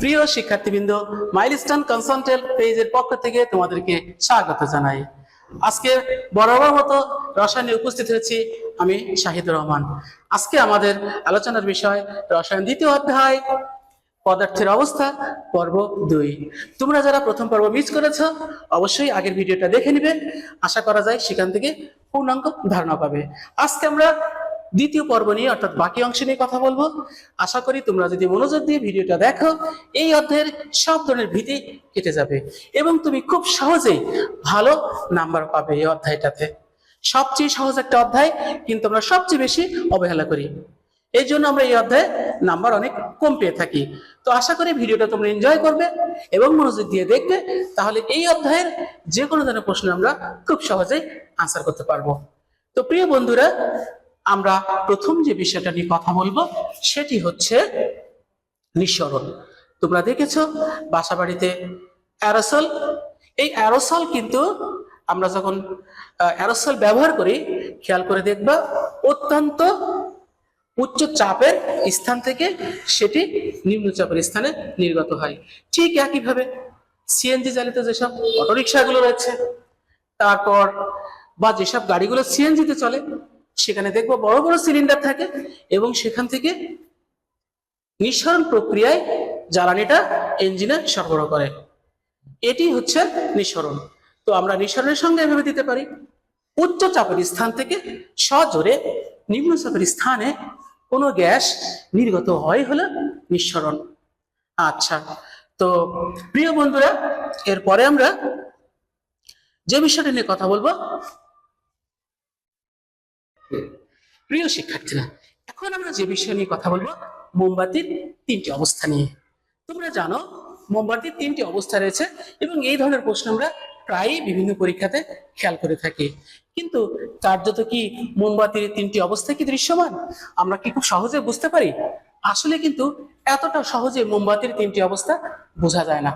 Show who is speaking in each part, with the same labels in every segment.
Speaker 1: প্রিয় শিক্ষার্থীবৃন্দ milestone consultant পেজের পক্ষ থেকে তোমাদেরকে স্বাগত জানাই। আজকে বরাবর মতো রসায়নে উপস্থিত হয়েছি আমি শাহিদুর রহমান। আজকে আমাদের আলোচনার বিষয় রসায়ন দ্বিতীয় অধ্যায়, পদার্থের অবস্থা, পর্ব দুই। তোমরা যারা প্রথম পর্ব মিস করেছ, অবশ্যই আগের ভিডিওটা দেখে নিবে। আশা করা যায় সেখান থেকে পূর্ণাঙ্গ ধারণা পাবে। আজকে আমরা দ্বিতীয় পর্ব নিয়ে, অর্থাৎ বাকি অংশ নিয়ে কথা বলব। আশা করি তোমরা যদি মনোযোগ দিয়ে ভিডিওটা দেখো, এই অধ্যায়ের সব ধরনের ভীতি কেটে যাবে এবং তুমি খুব সহজেই ভালো নাম্বার পাবে এই অধ্যায়টাতে। সবচেয়ে সহজ একটা অধ্যায়, কিন্তু আমরা সবচেয়ে বেশি অবহেলা করি। এই জন্য আমরা এই অধ্যায়ে নাম্বার অনেক কম পেয়ে থাকি। তো আশা করি ভিডিওটা তোমরা এনজয় করবে এবং মনোযোগ দিয়ে দেখবে, তাহলে এই অধ্যায়ের যে কোনো ধরনের প্রশ্ন আমরা খুব সহজেই আনসার করতে পারব। তো প্রিয় বন্ধুরা আমরা প্রথম যে বিষয়টা নিয়ে কথা বলব, সেটি হচ্ছে নিঃসরণ। তোমরা দেখেছ বাসা বাড়িতে অ্যারোসল। এই অ্যারোসল কিন্তু আমরা যখন অ্যারোসল ব্যবহার করি, খেয়াল করে দেখবা, অত্যন্ত উচ্চ চাপের স্থান থেকে সেটি নিম্ন চাপের স্থানে নির্গত হয়। ঠিক একইভাবে সিএনজি চালিত যেসব অটোরিকশাগুলো রয়েছে, তারপর বা যেসব গাড়িগুলো সিএনজিতে চলে সেখানে দেখব বড় বড় সিলিন্ডার থাকে এবং সেখান থেকে নিঃসরণ প্রক্রিয়ায় জ্বালানিটা ইঞ্জিনে সরবরাহ করে। এটি হচ্ছে নিঃসরণ। তো আমরা নিঃসরণের সঙ্গে এভাবে দিতে পারি। উচ্চ চাপের স্থান থেকে সজোরে নিম্ন চাপের স্থানে কোনো গ্যাস নির্গত হয় হলো নিঃসরণ। আচ্ছা তো প্রিয় বন্ধুরা, এরপরে আমরা যে বিষয়টা নিয়ে কথা বলব প্রিয় শিক্ষার্থীরা, এখন আমরা যে বিষয় নিয়ে কথা বলব, মোমবাতির তিনটি অবস্থা নিয়ে। তোমরা জানো, মোমবাতির তিনটি অবস্থা রয়েছে এবং এই ধরনের প্রশ্ন আমরা প্রায়ই বিভিন্ন পরীক্ষাতে খেয়াল করে থাকি। কিন্তু কার্যত কি মোমবাতির তিনটি অবস্থা কি দৃশ্যমান? আমরা কি খুব সহজে বুঝতে পারি? আসলে কিন্তু এতটা সহজে মোমবাতির তিনটি অবস্থা বোঝা যায় না।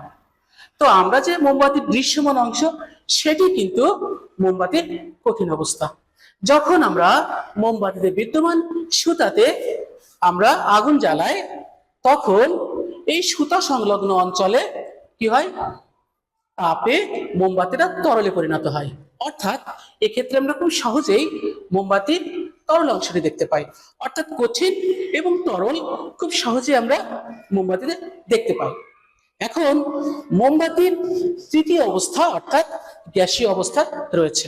Speaker 1: তো আমরা যে মোমবাতির দৃশ্যমান অংশ, সেটি কিন্তু মোমবাতির কঠিন অবস্থা। যখন আমরা মোমবাতিতে বিদ্যমান সুতাতে আমরা আগুন জ্বালাই, তখন এই সুতা সংলগ্ন অঞ্চলে কি হয়? তাপে মোমবাতিটা তরলে পরিণত হয়। অর্থাৎ এক্ষেত্রে আমরা খুব সহজেই মোমবাতির তরল অংশটি দেখতে পাই। অর্থাৎ কঠিন এবং তরল খুব সহজে আমরা মোমবাতিতে দেখতে পাই। এখন মোমবাতির তৃতীয় অবস্থা অর্থাৎ গ্যাসীয় অবস্থা রয়েছে।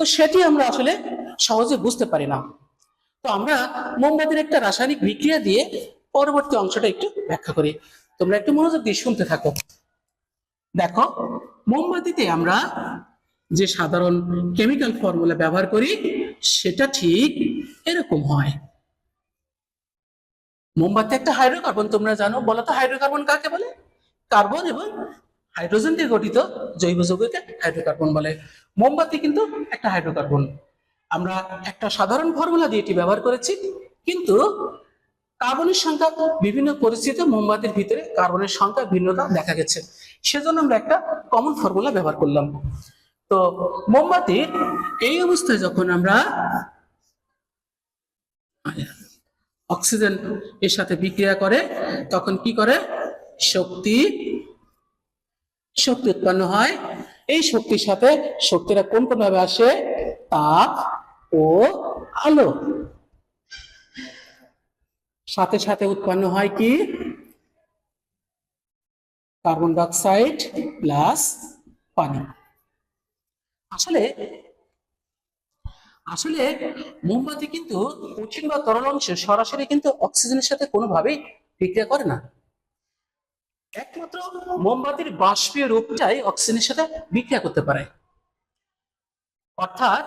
Speaker 1: তো সেটি আমরা আসলে সহজে বুঝতে পারি না। তো আমরা মোমবাতির একটা রাসায়নিক বিক্রিয়া দিয়ে পরবর্তী অংশটা একটু ব্যাখ্যা করি। তোমরা একটু মনোযোগ দিয়ে শুনতে থাকো। দেখো, মোমবাতিতে আমরা যে সাধারণ কেমিক্যাল ফর্মুলা ব্যবহার করি, সেটা ঠিক এরকম হয়। মোমবাতি একটা হাইড্রোকার্বন, তোমরা জানো, বলো তো হাইড্রোকার্বন কাকে বলে? কার্বন এবং হাইড্রোজেন দিয়ে গঠিত জৈব যৌগকে হাইড্রোকার্বন বলে। মোমবাতি কিন্তু একটা হাইড্রোকার্বন। আমরা একটা সাধারণ ফর্মুলা দিয়ে এটি ব্যবহার করেছি, কিন্তু কার্বনের সংখ্যা বিভিন্ন পরিস্থিতিতে মোমবাতির ভিতরে কার্বনের সংখ্যা ভিন্নতা দেখা গেছে। সেজন্য আমরা একটা কমন ফর্মুলা ব্যবহার করলাম। তো মোমবাতির এই অবস্থায় যখন আমরা অক্সিজেন এর সাথে বিক্রিয়া করে, তখন কি করে? শক্তি শক্তি উৎপন্ন হয়। এই শক্তির সাথে শক্তিটা কোন কোন ভাবে আসে? তাপ ও আলো। সাথে সাথে উৎপন্ন হয় কি? কার্বন ডাইঅক্সাইড প্লাস পানি। আসলে আসলে মোমবাতি কিন্তু কঠিন বা তরল অংশ সরাসরি কিন্তু অক্সিজেনের সাথে কোনোভাবেই বিক্রিয়া করে না। একমাত্র মোমবাতির বাষ্পীয় রূপটাই অক্সিজেনের সাথে বিক্রিয়া করতে পারে। অর্থাৎ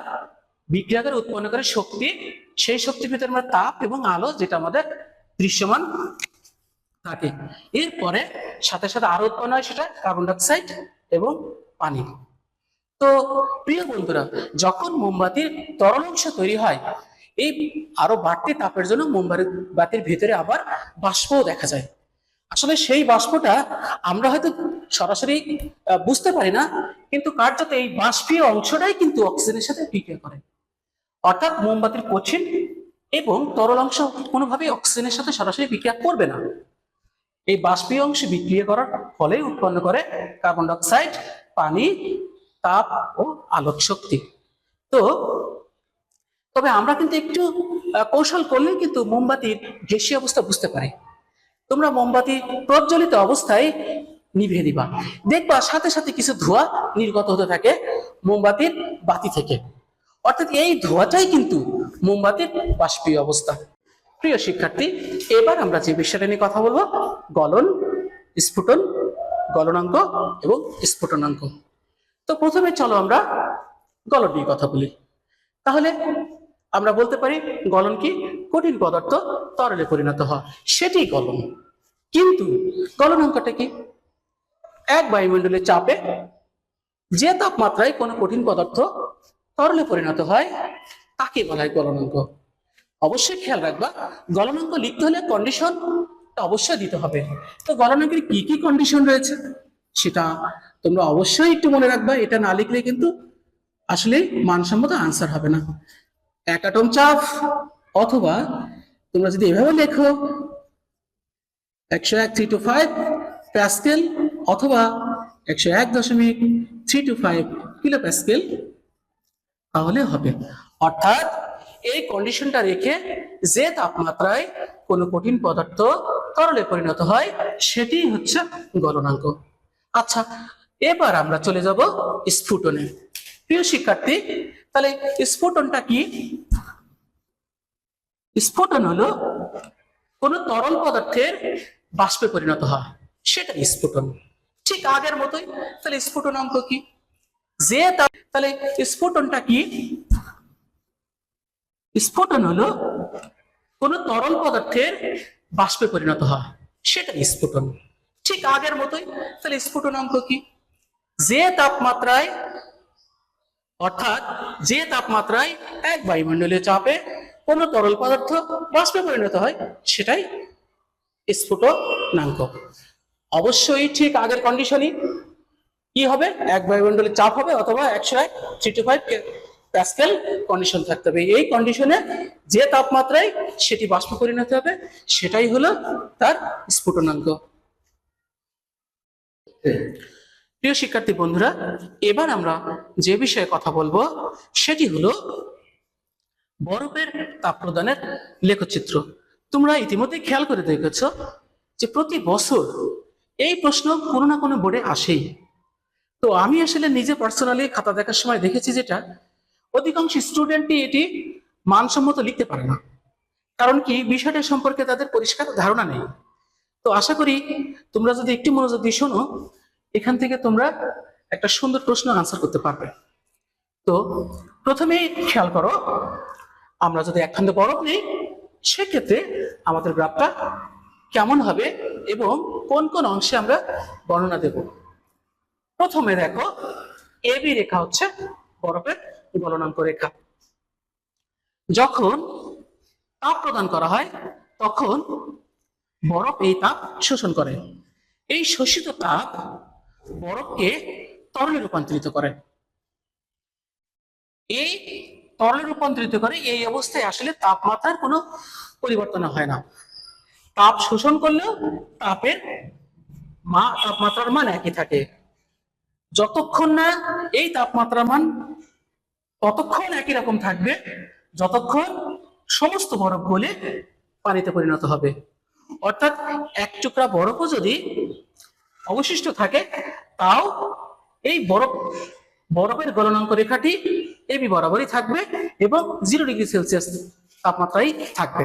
Speaker 1: বিক্রিয়া করে উৎপন্ন করে শক্তি, সেই শক্তির ভিতরে আমরা তাপ এবং আলো যেটা আমাদের দৃশ্যমান থাকে। এরপরে সাথে সাথে আরও উৎপন্ন হয় সেটা কার্বন ডাইঅক্সাইড এবং পানি। তো প্রিয় বন্ধুরা, যখন মোমবাতির তরল অংশ তৈরি হয়, এই আরও বাড়তি তাপের জন্য মোমবাতির ভিতরে আবার বাষ্পও দেখা যায়। আসলে সেই বাষ্পটা আমরা হয়তো সরাসরি বুঝতে পারি না, কিন্তু কার্যত এই বাষ্পীয় অংশটাই কিন্তু অক্সিজেনের সাথে বিক্রিয়া করে। অর্থাৎ মোমবাতির কঠিন এবং তরল অংশ কোনোভাবেই অক্সিজেনের সাথে সরাসরি বিক্রিয়া করবে না। এই বাষ্পীয় অংশ বিক্রিয়া করার ফলে উৎপন্ন করে কার্বন ডাইঅক্সাইড, পানি, তাপ ও আলোক শক্তি। তো, তবে আমরা কিন্তু একটু কৌশল করলে কিন্তু মোমবাতির গ্যাসীয় অবস্থা বুঝতে পারি। তোমরা মোমবাতি প্রজ্বলিত অবস্থায় নিভিয়ে দিবা। দেখবা সাথে সাথে কিছু ধোঁয়া নির্গত হতে থাকে মোমবাতির বাতি থেকে। অর্থাৎ এই ধোঁয়াটাই কিন্তু মোমবাতির বাষ্পীয় অবস্থা। প্রিয় শিক্ষার্থী, এবার আমরা যে বিষয়টা নিয়ে কথা বলব, গলন, স্ফুটন, গলনাঙ্ক এবং স্ফুটনাঙ্ক। তো প্রথমে চলো আমরা গলন নিয়ে কথা বলি। তাহলে আমরা বলতে পারি গলন কি? কঠিন পদার্থ তরলে পরিণত হয়। সেটি গলন। কিন্তু গলনাঙ্কটা কি? এক বায়ুমণ্ডলের চাপে যে তাপমাত্রায় কোনো কঠিন পদার্থ তরলে পরিণত হয়, তাকে বলা হয় গলনাঙ্ক অবশ্যই খেয়াল রাখবা গলনাঙ্ক লিখতে হলে কন্ডিশন অবশ্যই দিতে হবে। তো গলনাঙ্কের কি কি কন্ডিশন রয়েছে? সেটা তোমরা অবশ্যই একটু মনে রাখবা, এটা না লিখলে কিন্তু আসলে মানসম্মত আনসার হবে না। এক অ্যাটম চাপ অথবা তোমরা যদি এভাবে লেখো, একশো এক থ্রি টু ফাইভ প্যাসকেল অথবা একশো এক দশমিক three two five kilo pascal তাহলে হবে। অর্থাৎ এই কন্ডিশনটা রেখে যে তাপমাত্রায় কোনো কঠিন পদার্থ তরলে পরিণত হয়, সেটি হচ্ছে গলনাঙ্ক। আচ্ছা এবার আমরা চলে যাব স্ফুটনে। প্রিয় শিক্ষার্থী, তাহলে স্ফুটনটা কি? স্ফুটন হলো কোন তরল পদার্থের বাষ্পে পরিণত হয়। সেটা স্ফুটন। ঠিক আগের মতোই, তাহলে স্ফোটন অঙ্ক কি? যে তাহলে স্ফুটনটা কি? স্ফুটন হলো কোন তরল পদার্থের বাষ্পে পরিণত হয়। সেটা স্ফুটন। ঠিক আগের মতোই, তাহলে স্ফোটন অঙ্ক কি? যে তাপমাত্রায়, অর্থাৎ যে তাপমাত্রায় এক বায়ুমণ্ডলীয় চাপে কোনো তরল পদার্থ বাষ্পে পরিণত হয়, সেটাই স্ফুটনাঙ্ক অবশ্যই ঠিক আগের কন্ডিশনই কি হবে? এক বায়ুমণ্ডলের চাপ হবে অথবা একশো এক three two five pascal condition থাকতে হবে। এই কন্ডিশনে যে তাপমাত্রায় সেটি বাষ্প পরিণত হবে, সেটাই হলো তার স্ফুটনাঙ্ক প্রিয় শিক্ষার্থী বন্ধুরা, এবার আমরা যে বিষয়ে কথা বলব, সেটি হলো বরফের তাপ প্রদানের লেখচিত্র। তোমরা ইতিমধ্যে খেয়াল করে দেখেছ যে প্রতি বছর এই প্রশ্ন কোনো না কোনো বোর্ডে আসেই। তো আমি আসলে নিজে পার্সোনালি খাতা দেখার সময় দেখেছি যেটা, অধিকাংশ স্টুডেন্টই এটি মানসম্মত লিখতে পারে না। কারণ কি, বিষয়টা সম্পর্কে তাদের পরিষ্কার ধারণা নেই। তো আশা করি তোমরা যদি একটু মনোযোগ দিয়ে শোনো, এখান থেকে তোমরা একটা সুন্দর প্রশ্ন আনসার করতে পারবে। তো প্রথমেই খেয়াল করো আমরা যদি একখান্ড বরফ নেই সেক্ষেত্রে আমাদের গ্রাফটা কেমন হবে এবং কোন কোন অংশে আমরা বর্ণনা দেব? প্রথমে দেখো এবি রেখা হচ্ছে বরফের গলনাঙ্ক রেখা। যখন তাপ প্রদান করা হয়, তখন বরফ এই তাপ শোষণ করে। এই শোষিত তাপ বরফকে তরলে রূপান্তরিত করে। এই তরলে রূপান্তরিত করে এই অবস্থায় আসলে তাপমাত্রার কোনো পরিবর্তন হয় না। তাপ শোষণ করলেও তাপের মা, তাপমাত্রার মান একই থাকে। যতক্ষণ না এই তাপমাত্রার মান ততক্ষণ একই রকম থাকবে, যতক্ষণ সমস্ত বরফ গলে পানিতে পরিণত হবে। অর্থাৎ এক টুকরা বরফও যদি অবশিষ্ট থাকে, তাও এই বরফ বরফের গলনাঙ্ক রেখাটি এবি বরাবরই থাকবে এবং জিরো ডিগ্রি সেলসিয়াস তাপমাত্রায় থাকবে।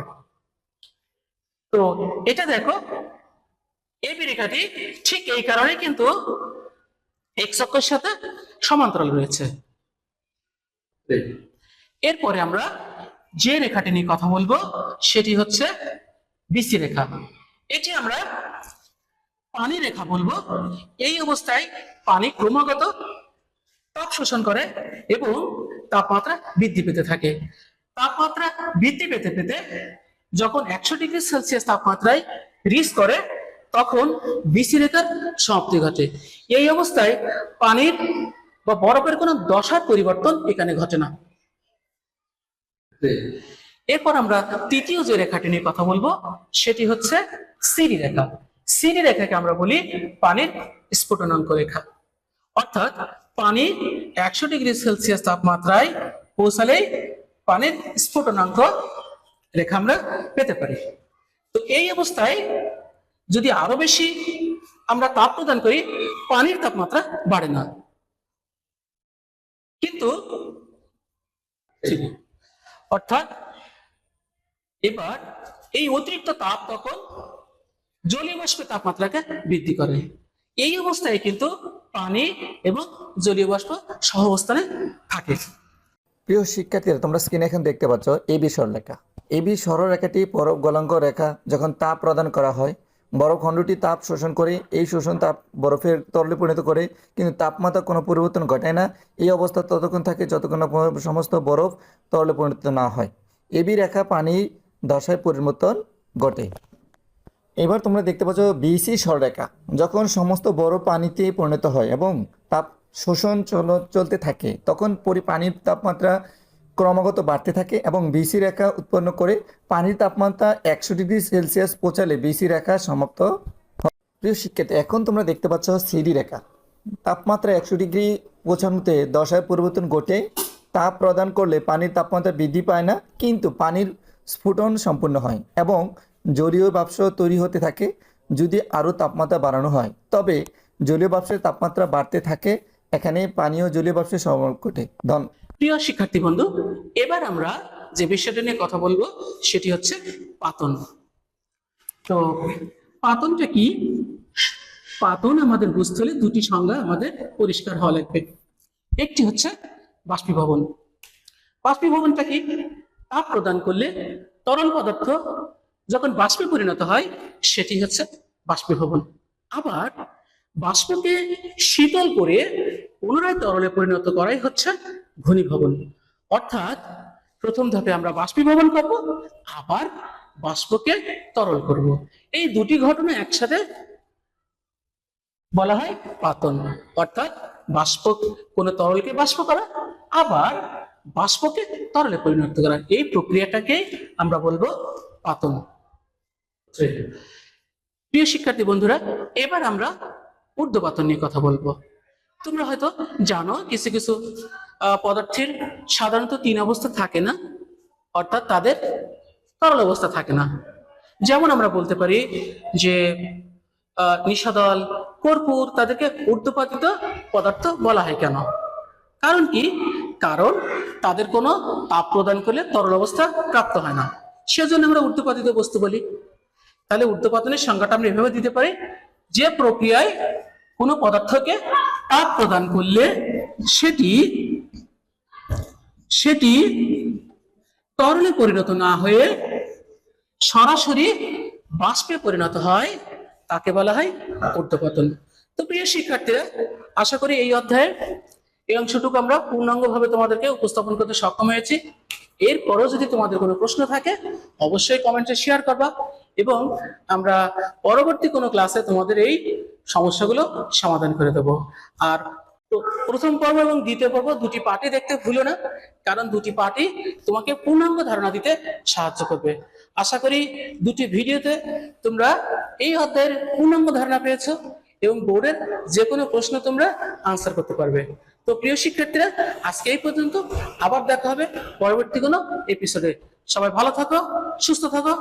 Speaker 1: তো এটা দেখো এবি রেখাটি ঠিক এই কারণে কিন্তু এক্স অক্ষের সাথে সমান্তরাল রয়েছে। এরপরে আমরা যে রেখাটি নিয়ে কথা বলব, সেটি হচ্ছে বিসি রেখা। এটি আমরা পানি রেখা বলব। এই অবস্থায় পানি ক্রমাগত তাপ শোষণ করে এবং তাপমাত্রা বৃদ্ধি পেতে থাকে। তাপমাত্রা বৃদ্ধি পেতে পেতে যখন একশো ডিগ্রি সেলসিয়াস তাপমাত্রায় রিচ করে, তখন বিসি রেখার সমাপ্তি ঘটে। এই অবস্থায় পানির বা বরফের কোনো দশার পরিবর্তন এখানে ঘটে না। এরপর আমরা তৃতীয় যে রেখাটি নিয়ে কথা বলব, সেটি হচ্ছে সিরি রেখা। সিডি রেখাকে আমরা বলি পানির স্ফুটনাঙ্ক রেখা। অর্থাৎ পানি একশো ডিগ্রি সেলসিয়াস তাপমাত্রায় পৌঁছালেই পানির স্ফুটনাঙ্ক রেখা আমরা পেতে পারি। তো এই অবস্থায় যদি আরও বেশি আমরা তাপ প্রদান করি, পানির তাপমাত্রা বাড়ে না। কিন্তু অর্থাৎ এবার এই অতিরিক্ত তাপ তখন জলীয় বাষ্পের তাপমাত্রাকে বৃদ্ধি করে। এই অবস্থায় কিন্তু পানি এবং জলীয় বাষ্প সহ অবস্থানে থাকে।
Speaker 2: প্রিয় শিক্ষার্থীরা, তোমরা স্ক্রিনে এখন দেখতে পাচ্ছ এবি সরলরেখা এবি সরলরেখাটি বরফ গলাঙ্ক রেখা যখন তাপ প্রদান করা হয় বরফ খণ্ডটি তাপ শোষণ করে, এই শোষণ তাপ বরফের তরলে পরিণত করে, কিন্তু তাপমাত্রা কোনো পরিবর্তন ঘটায় না। এই অবস্থা ততক্ষণ থাকে যতক্ষণ না সমস্ত বরফ তরলে পরিণত না হয়। এবি রেখা পানি দশায় পরিবর্তন ঘটে। এবার তোমরা দেখতে পাচ্ছ বিসি সরলরেখা, যখন সমস্ত বরফ পানিতে পরিণত হয় এবং তাপ শোষণ চল, চলতে থাকে, তখন পরি, পানির তাপমাত্রা ক্রমাগত বাড়তে থাকে এবং বিসি রেখা উৎপন্ন করে পানির তাপমাত্রা একশো ডিগ্রি সেলসিয়াস পৌঁছালে বিসি রেখা সমাপ্ত প্রিয় শিক্ষার্থী, এখন তোমরা দেখতে পাচ্ছ সিডি রেখা। তাপমাত্রা একশো ডিগ্রি পৌঁছানোতে দশায় পরিবর্তন ঘটে, তাপ প্রদান করলে পানির তাপমাত্রা বৃদ্ধি পায় না, কিন্তু পানির স্ফুটন সম্পূর্ণ হয় এবং জলীয় বাষ্প তৈরি হতে থাকে যদি আরও তাপমাত্রা বাড়ানো হয়। তবে জলীয় বাষ্পের তাপমাত্রা বাড়তে থাকে, এখানে পানীয় জলীয় বাষ্পের সমাবেশ ঘটে। ধন
Speaker 1: প্রিয় শিক্ষার্থী বন্ধু, এবার আমরা যে বিষয়টা নিয়ে কথা বলব, সেটি হচ্ছে পাতন। তো পাতনটা কি? পাতন আমাদের বুঝতে হলে দুটি সংজ্ঞা আমাদের পরিষ্কার হওয়া লাগবে। একটি হচ্ছে বাষ্পীভবন। বাষ্পীভবনটা কি? তাপ প্রদান করলে তরল পদার্থ যখন বাষ্পে পরিণত হয়, সেটি হচ্ছে বাষ্পীভবন। আবার বাষ্পকে শীতল করে পুনরায় তরলে পরিণত করাই হচ্ছে ঘনীভবন। অর্থাৎ প্রথম ধাপে আমরা বাষ্পীভবন করব, আবার বাষ্পকে তরল করব। এই দুটি ঘটনা একসাথে বলা হয় পাতন। অর্থাৎ বাষ্প, কোন তরলকে বাষ্প করা, আবার বাষ্পকে তরলে পরিণত করা। এই প্রক্রিয়াটাকে আমরা বলব পাতন। প্রিয় শিক্ষার্থী বন্ধুরা, এবার আমরা ঊর্ধ্বপাতন নিয়ে কথা বলব। তোমরা হয়তো জানো কিছু কিছু পদার্থের সাধারণত তিন অবস্থা থাকে না, অর্থাৎ তাদের তরল অবস্থা থাকে না। যেমন আমরা বলতে পারি যে নিশাদল, কর্পূর তাদেরকে ঊর্ধ্বপাতিত পদার্থ বলা হয় কেন? কারণ কি? কারণ তাদের কোনো তাপ প্রদান করলে তরল অবস্থা প্রাপ্ত হয় না। সেজন্য আমরা ঊর্ধ্বপাতিত বস্তু বলি। তাহলে ঊর্ধ্বপাতনের সংজ্ঞাটা আমরা এভাবে দিতে পারি। যে প্রক্রিয়ায় কোনো পদার্থকে তাপ প্রদান করলে সেটি সেটি তরলে পরিণত না হয়ে সরাসরি বাষ্পে পরিণত হয়, তাকে বলা হয় ঊর্ধ্বপতন তো প্রিয় শিক্ষার্থীরা, আশা করি এই অধ্যায়ে এই অংশটুকু আমরা পূর্ণাঙ্গভাবে তোমাদেরকে উপস্থাপন করতে সক্ষম হয়েছি। এরপরও যদি তোমাদের কোনো প্রশ্ন থাকে, অবশ্যই কমেন্টে শেয়ার করবা। এবং আমরা পরবর্তী কোনো ক্লাসে তোমাদের এই সমস্যাগুলো সমাধান করে দেব। আর প্রথম পর্ব এবং দ্বিতীয় পর্ব দুটি পার্টি দেখতে ভুলো না, কারণ দুটি পার্টি তোমাকে পূর্ণাঙ্গ ধারণা দিতে সাহায্য করবে। আশা করি দুটি ভিডিওতে তোমরা এই অধ্যায়ের পূর্ণাঙ্গ ধারণা পেয়েছ এবং বোর্ডের যে কোনো প্রশ্ন তোমরা আনসার করতে পারবে। তো প্রিয় শিক্ষার্থীরা, আজকে এই পর্যন্ত আবার দেখা হবে পরবর্তী কোনো এপিসোডে সবাই ভালো থাকো, সুস্থ থাকো